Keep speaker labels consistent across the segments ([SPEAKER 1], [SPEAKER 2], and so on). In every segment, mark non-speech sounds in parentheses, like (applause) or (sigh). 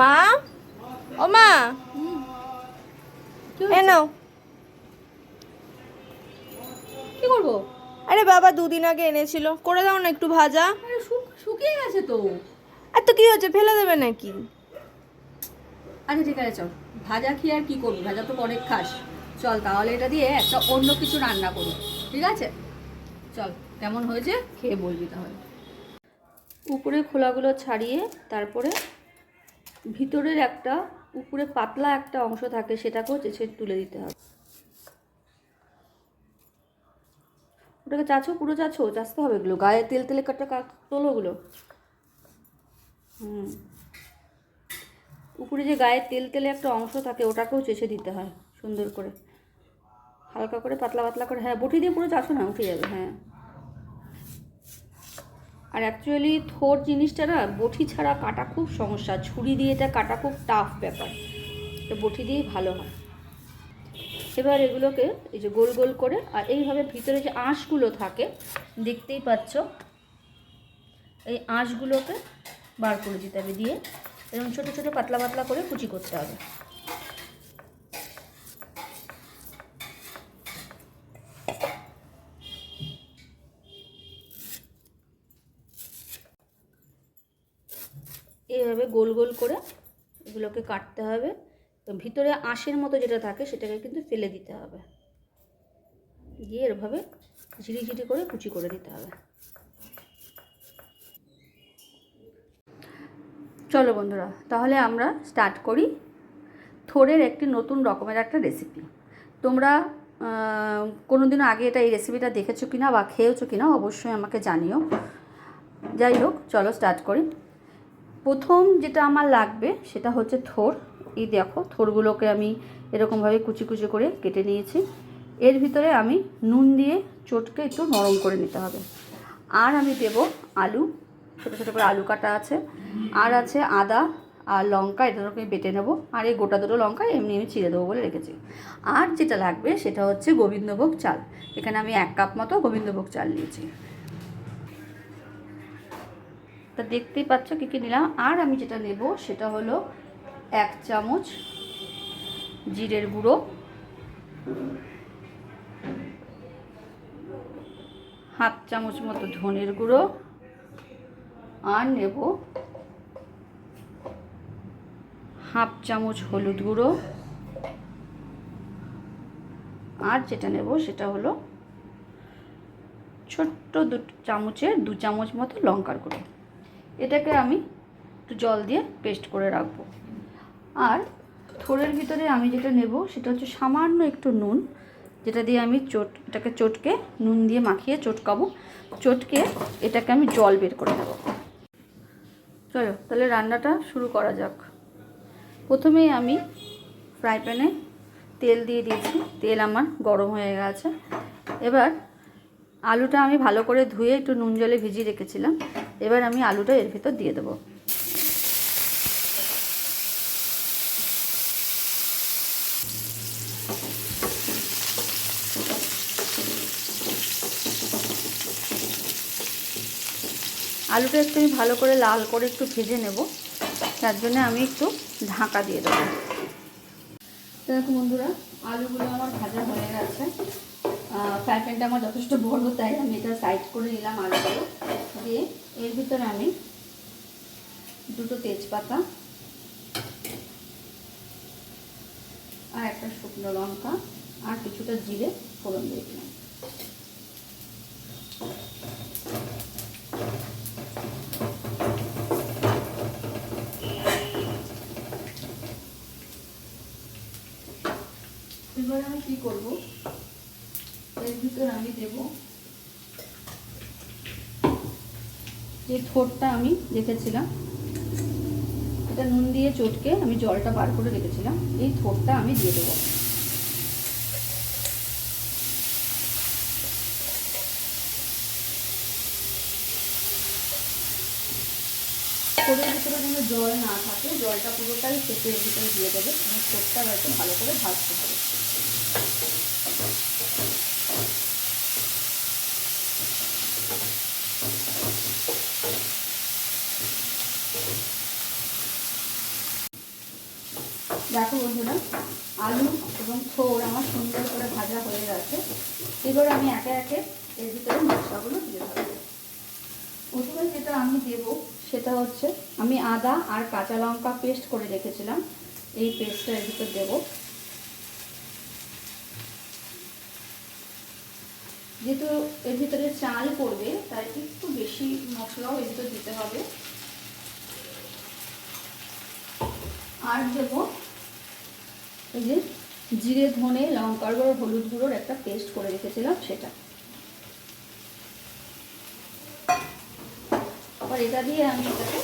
[SPEAKER 1] মা? ও মা? এ নাও।
[SPEAKER 2] কি করব?
[SPEAKER 1] আরে বাবা দুদিন আগে এনেছিল। করে দাও না একটু ভাজা।
[SPEAKER 2] আরে শুকিয়ে গেছে তো।
[SPEAKER 1] আর তো কি হচ্ছে ফেলে দেবে নাকি?
[SPEAKER 2] আচ্ছা ঠিক আছে চল। ভাজা খেয়ে আর কি করবি? ভাজা তো অনেক খাস। চল তাহলে এটা দিয়ে একটা অন্য কিছু রান্না করি। ঠিক আছে? চল কেমন হয়েছে? খেয়ে বলবি তাহলে। উপরে খোলাগুলো ছাড়িয়ে তারপরে ভিতরের একটা, উপরে পাতলা একটা অংশ থাকে, সেটাকেও চেঁচে তুলে দিতে হবে। ওটাকে চাছো? পুরো চাছো? চাচতে হবে এগুলো? গায়ে তেল তেলে কাটা কা- তোলো ওগুলো? হুম। উপরে যে গায়ে তেল তেলে একটা অংশ থাকে, ওটাকেও চেঁচে দিতে হয়, সুন্দর করে। হালকা করে, পাতলা পাতলা করে হ্যাঁ বটি দিয়ে পুরো চাষো না, উঠে যাবে হ্যাঁ। আর অ্যাকচুয়ালি থোর জিনিসটা না, বটি ছাড়া কাটা খুব সমস্যা। ছুরি দিয়ে এটা কাটা খুব টাফ ব্যাপার। এটা বটি দিয়েই ভালো হয়। এবার এগুলোকে এই যে গোল গোল করে, আর এইভাবে ভিতরে যে আঁশগুলো থাকে, দেখতেই পাচ্ছ, এই আঁশগুলোকে বার করে দিতে হবে। দিয়ে এরকম ছোটো ছোটো পাতলা পাতলা করে কুচি করতে হবে এইভাবে গোল গোল করে এগুলোকে কাটতে হবে। তো ভিতরে আঁশের মতো যেটা থাকে সেটাকে কিন্তু ফেলে দিতে হবে। দিয়ে এভাবে ঝিরি ঝিরি করে কুচি করে দিতে হবে। চলো বন্ধুরা, তাহলে আমরা স্টার্ট করি। থোরের একটি নতুন রকমের একটা রেসিপি তোমরা কোনো দিন আগে এটা এই রেসিপিটা দেখেছ কিনা বা খেয়েছো কিনা অবশ্যই আমাকে জানিও। যাই হোক, চলো স্টার্ট করি। প্রথম যেটা আমার লাগবে সেটা হচ্ছে থোর। এই দেখো, থোরগুলোকে আমি এরকমভাবে কুচি কুচি করে কেটে নিয়েছি। এর ভিতরে আমি নুন দিয়ে চটকে একটু নরম করে নিতে হবে। আর আমি দেব আলু, ছোটো ছোটো করে আলু কাটা আছে। আর আছে আদা আর লঙ্কা এটাকে বেটে নেব। আর এই গোটা দুটো লঙ্কা এমনি আমি চিড়ে দেবো বলে রেখেছি। আর যেটা লাগবে সেটা হচ্ছে গোবিন্দভোগ চাল। এখানে আমি এক কাপ মতো গোবিন্দভোগ চাল নিয়েছি। তা দেখতেই পাচ্ছ কী কী নিলাম। আর আমি যেটা নেব সেটা হলো এক চামচ জিরের গুঁড়ো, হাফ চামচ মতো ধনের গুঁড়ো, আর নেব হাফ চামচ হলুদ গুঁড়ো। আর যেটা নেব সেটা হলো ছোট্ট দু চামচের দু চামচ মতো লঙ্কার গুঁড়ো। এটাকে আমি একটু জল দিয়ে পেস্ট করে রাখব। আর থোড়ের ভিতরে আমি যেটা নেব সেটা হচ্ছে সামান্য একটু নুন, যেটা দিয়ে আমি চট, এটাকে চটকে, নুন দিয়ে মাখিয়ে চটকাবো। চটকে এটাকে আমি জল বের করে নেব। চলো, তাহলে রান্নাটা শুরু করা যাক। প্রথমেই আমি ফ্রাই প্যানে তেল দিয়ে দিয়েছি। তেল আমার গরম হয়ে গেছে। এবার আলুটা আমি ভালো করে ধুয়ে একটু নুন জলে ভিজিয়ে রেখেছিলাম। এবার আমি আলুটা এর ভিতর দিয়ে দেবো। আলুটা একটু আমি ভালো করে লাল করে একটু ভেজে নেব। তার জন্য আমি একটু ঢাকা দিয়ে দেবো। দেখো বন্ধুরা, আলুগুলো আমার ভাজা হয়ে গেছে। ফ্রাই আমার যথেষ্ট বড়, তাই আমি এটা সাইড করে নিলাম আলুগুলো দিয়ে এর ভিতরে আমি দুটো তেজপাতা আর একটা শুকনো লঙ্কা আর কিছুটা জিরে ফোড়ন দিয়ে দিলাম। এবার আমি কি করব? ভিতরে আমি দেব। যে থোরটা আমি রেখেছিলাম, এটা নুন দিয়ে চটকে আমি জলটা বার করে রেখেছিলাম, এই থোরটা আমি দিয়ে দেবো। থোরের ভিতরে যেন জল না থাকে, জলটা পুরোটাই পেটের ভিতরে দিয়ে দেবে এবং থোরটা হয়তো ভালো করে ভাজতে হবে। দেখো বন্ধুরা, আলু এবং থোর আমার সুন্দর করে ভাজা হয়ে গেছে। এবার আমি একে একে এর ভিতরে মশলাগুলো দিয়ে দেবো। প্রথমে যেটা আমি দেব, সেটা হচ্ছে আমি আদা আর কাঁচা লঙ্কা পেস্ট করে রেখেছিলাম। এই পেস্টটা এর ভিতর দেবো। যেহেতু এর ভিতরে চাল পড়বে, তাই একটু বেশি মশলাও এর ভিতরে দিতে হবে। আর দেব এই যে জিরে, ধনে, লঙ্কার গুঁড়ো, হলুদ গুঁড়োর একটা পেস্ট করে রেখেছিলাম সেটা। আবার এটা দিয়ে আমি এটাকে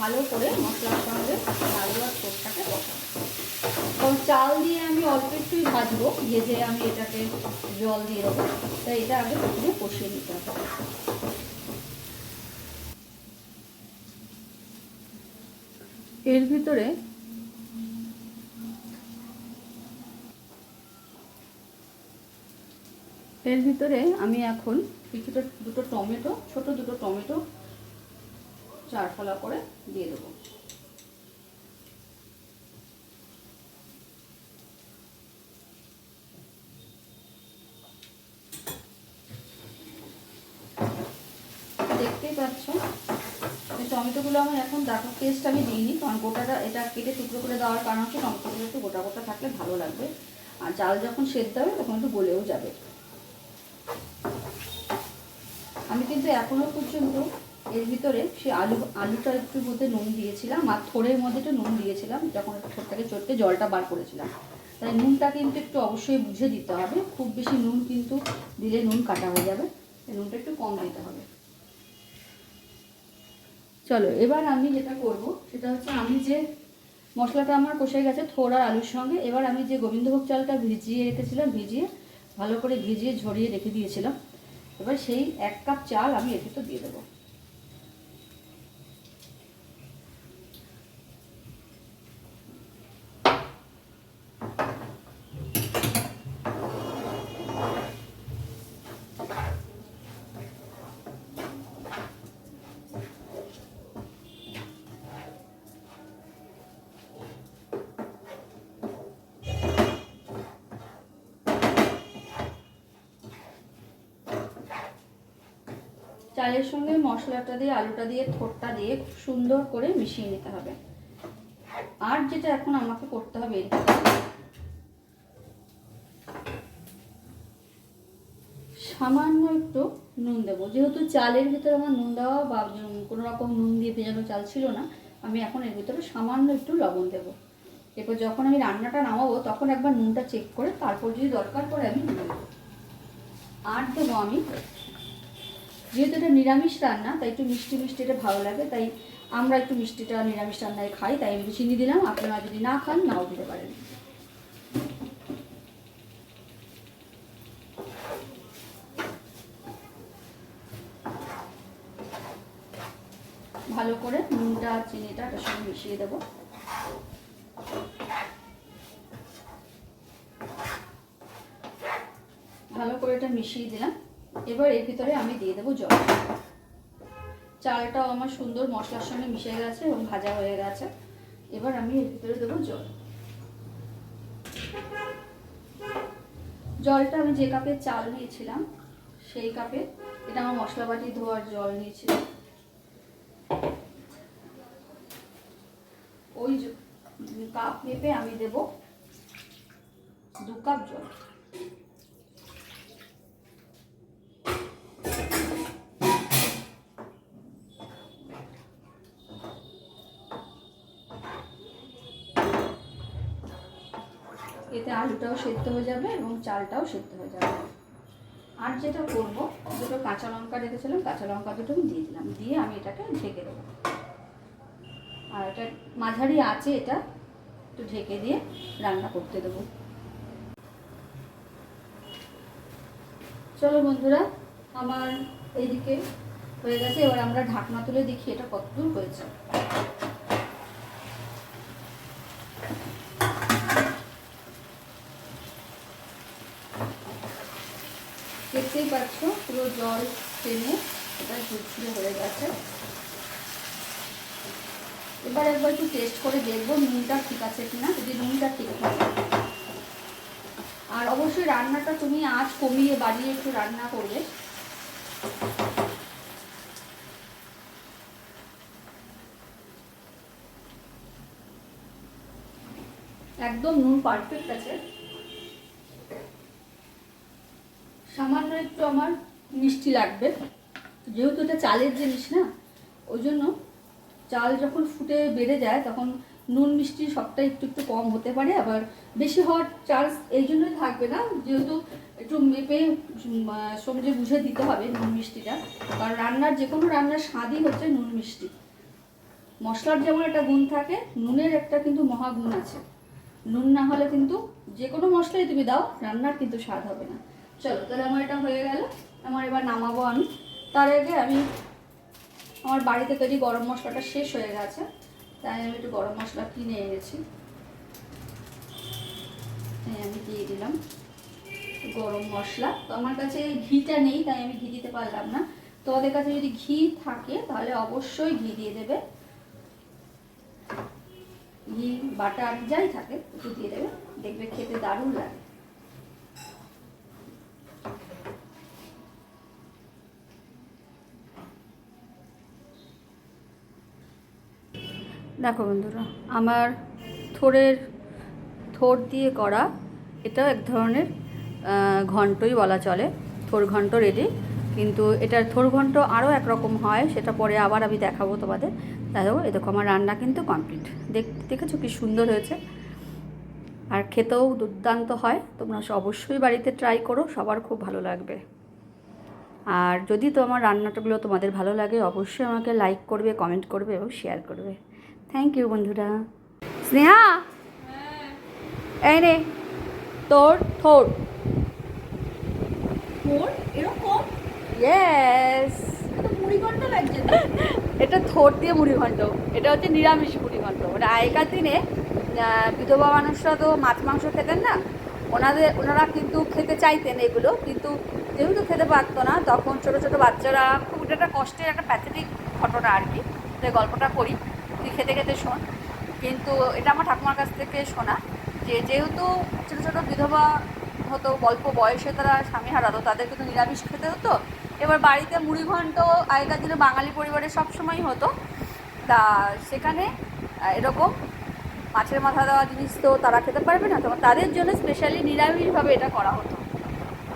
[SPEAKER 2] ভালো করে মশলার সঙ্গে আলু আর পোস্টটাকে বসাবো কারণ চাল দিয়ে আমি অল্প একটুই ভাজবো, ভেজে আমি এটাকে জল দিয়ে দেবো, তাই এটা আগে প্রথমে কষিয়ে নিতে হবে। এর ভিতরে এর ভিতরে আমি এখন কিছুটা দুটো টমেটো, ছোট দুটো টমেটো চার ফলা করে দিয়ে দেবো। দেখতেই পাচ্ছ টমেটোগুলো আমার এখন দেখো পেস্ট আমি দিইনি, কারণ গোটাটা এটা কেটে টুকরো করে দেওয়ার কারণ হচ্ছে টমেটোগুলো একটু গোটা গোটা থাকলে ভালো লাগবে। আর চাল যখন সেদ্ধ হবে, তখন একটু গলেও যাবে আমি কিন্তু এখনও পর্যন্ত এর ভিতরে সে আলু, আলুটা একটু মধ্যে নুন দিয়েছিলাম আর থোড়ের মধ্যে একটু নুন দিয়েছিলাম, যখন থোড়টাকে চটকে জলটা বার করেছিলাম। তাই নুনটা কিন্তু একটু অবশ্যই বুঝে দিতে হবে, খুব বেশি নুন কিন্তু দিলে নুন কাটা হয়ে যাবে নুনটা একটু কম দিতে হবে। চলো, এবার আমি যেটা করব, সেটা হচ্ছে আমি যে মশলাটা আমার কষে গেছে থোড় আর আলুর সঙ্গে, এবার আমি যে গোবিন্দভোগ চালটা ভিজিয়ে রেখেছিলাম, ভিজিয়ে ভালো করে ভিজিয়ে ঝরিয়ে রেখে দিয়েছিলাম এবার সেই এক কাপ চাল আমি এর ভিতর দিয়ে দেবো। চালের সঙ্গে মশলাটা দিয়ে, আলুটা দিয়ে থোটটা দিয়ে খুব সুন্দর করে মিশিয়ে নিতে হবে। আর যেটা এখন আমাকে করতে হবে, সামান্য একটু নুন দেবো। যেহেতু চালের ভিতরে আমার নুন দেওয়া বা কোনো রকম নুন দিয়ে ভেজানো চাল ছিল না, আমি এখন এর ভিতরে সামান্য একটু লবণ দেবো। এরপর যখন আমি রান্নাটা নামাবো, তখন একবার নুনটা চেক করে, তারপর যদি দরকার পড়ে আমি আর দেবো আমি যেহেতু এটা নিরামিষ রান্না, তাই একটু মিষ্টি মিষ্টি এটা ভালো লাগে, তাই আমরা একটু মিষ্টিটা নিরামিষ রান্নায় খাই, তাই আমি চিনি দিলাম, আপনারা যদি না খান, নাও দিতে পারেন। ভালো করে নুনটা, চিনিটা এটার সঙ্গে মিশিয়ে দেবো। ভালো করে এটা মিশিয়ে দিলাম। এবার এর ভিতরে আমি দিয়ে দেবো জল। চালটাও আমার সুন্দর মশলার সঙ্গে মিশে গেছে এবং ভাজা হয়ে গেছে। এবার আমি এর ভিতরে দেবো জল। জলটা আমি যে কাপে চাল নিয়েছিলাম, সেই কাপে এটা আমার মশলা বাটি ধোয়ার জল নিয়েছিলাম। ওই কাপ মেপে আমি দেব দু কাপ জল। এতে আলুটাও সেদ্ধ হয়ে যাবে এবং চালটাও সেদ্ধ হয়ে যাবে। আর যেটা করব, দুটো কাঁচা লঙ্কা রেখেছিলাম, কাঁচা লঙ্কা দুটো আমি দিয়ে দিলাম। দিয়ে আমি এটাকে ঢেকে দেবো। আর এটা মাঝারি আছে এটা, একটু ঢেকে দিয়ে রান্না করতে দেবো। চলো বন্ধুরা, আমার এইদিকে হয়ে গেছে। এবার আমরা ঢাকনা তুলে দেখি এটা কতদূর হয়েছে দেখতেই পাচ্ছ? পুরো জল টেনে এটা হয়ে গেছে। এবার একবার একটু টেস্ট করে দেখব নুনটা ঠিক আছে কিনা, যদি নুনটা ঠিক থাকে। আর অবশ্যই রান্নাটা তুমি আঁচ কমিয়ে বাড়িয়ে একটু রান্না করবে। একদম নুন পারফেক্ট আছে। সামান্য একটু আমার মিষ্টি লাগবে। যেহেতু এটা চালের জিনিস না, ওই জন্য চাল যখন ফুটে বেড়ে যায়, তখন নুন মিষ্টি সবটা একটু একটু কম হতে পারে। আবার বেশি হওয়ার চান্স এই জন্যই থাকবে না, যেহেতু একটু মেপে সবজি বুঝে দিতে হবে নুন মিষ্টিটা। কারণ রান্নার যে কোনো রান্নার স্বাদই হচ্ছে নুন মিষ্টি। মশলার যেমন একটা গুণ থাকে, নুনের একটা কিন্তু মহাগুণ আছে। নুন না হলে কিন্তু যে কোনো মশলাই তুমি দাও, রান্নার কিন্তু স্বাদ হবে না। চলো, তাহলে আমার এটা হয়ে গেল। আমার এবার নামাবো আমি। তার আগে আমি আমার বাড়িতে তৈরি গরম মশলাটা শেষ হয়ে গেছে। তাই আমি একটু গরম মশলা কিনে এনেছি। এই আমি দিয়ে দিলাম গরম মশলা। তো আমার কাছে ঘিটা নেই, তাই আমি ঘি দিতে পারলাম না। তোমাদের কাছে যদি ঘি থাকে, তাহলে অবশ্যই ঘি দিয়ে দেবে। ঘি, বাটার, যাই থাকে, একটু দিয়ে দেবে। দেখবে খেতে দারুণ লাগে। দেখো বন্ধুরা, আমার থোড়ের থোড় দিয়ে করা এটাও এক ধরনের ঘন্টই বলা চলে, থোর ঘন্ট রেডি কিন্তু এটার থোর ঘন্ট আরও একরকম হয়, সেটা পরে আবার আমি দেখাবো তোমাদের। দেখো এ দেখো আমার রান্না কিন্তু কমপ্লিট দেখ, দেখেছ কি সুন্দর হয়েছে? আর খেতেও দুর্দান্ত হয়, তোমরা অবশ্যই বাড়িতে ট্রাই করো, সবার খুব ভালো লাগবে। আর যদি তো আমার রান্নাটাগুলো তোমাদের ভালো লাগে, অবশ্যই আমাকে লাইক করবে কমেন্ট করবে এবং শেয়ার করবে। থ্যাংক ইউ বন্ধুরা। স্নেহা? এই রে তোর থোর
[SPEAKER 1] এরকম?
[SPEAKER 2] ইয়েস (laughs)
[SPEAKER 1] এটা
[SPEAKER 2] থোর দিয়ে মুড়ি ঘন্ট। এটা হচ্ছে নিরামিষ মুড়ি ঘন্ট। মানে আগেকার দিনে বিধবা মানুষরা তো মাছ মাংস খেতেন না। ওনাদের ওনারা কিন্তু খেতে চাইতেন এগুলো। কিন্তু যেহেতু খেতে পারতো না তখন ছোট ছোট বাচ্চারা খুব একটা কষ্টের একটা প্যাথেটিক ঘটনা আর কি। গল্পটা করি। তুই খেতে খেতে শোন। কিন্তু এটা আমার ঠাকুমার কাছ থেকে শোনা যে, যেহেতু ছোটো ছোটো বিধবা হতো, অল্প বয়সে তারা স্বামী হারাতো, তাদেরকে তো নিরামিষ খেতে হতো। এবার বাড়িতে মুড়ি ঘন্ট, আগেকার দিনে বাঙালি পরিবারে সবসময় হতো। তা সেখানে এরকম মাছের মাথা দেওয়া জিনিস তো তারা খেতে পারবে না। তখন তাদের জন্য স্পেশালি নিরামিষভাবে এটা করা হতো।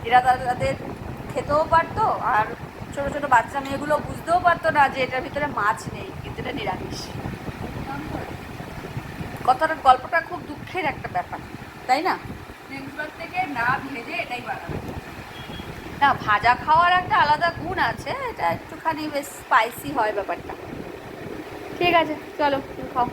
[SPEAKER 2] এরা তাদের খেতেও পারতো আর ছোটো ছোটো বাচ্চা মেয়েগুলো বুঝতেও পারতো না যে এটার ভিতরে মাছ নেই কিন্তু এটা নিরামিষ। কথাটা গল্পটা খুব দুঃখের একটা ব্যাপার তাই না?
[SPEAKER 1] থেকে না ভেজে এটাই বানাবো।
[SPEAKER 2] না ভাজা খাওয়ার একটা আলাদা গুণ আছে এটা একটুখানি বেশ স্পাইসি হয় ব্যাপারটা। ঠিক আছে চলো খাও।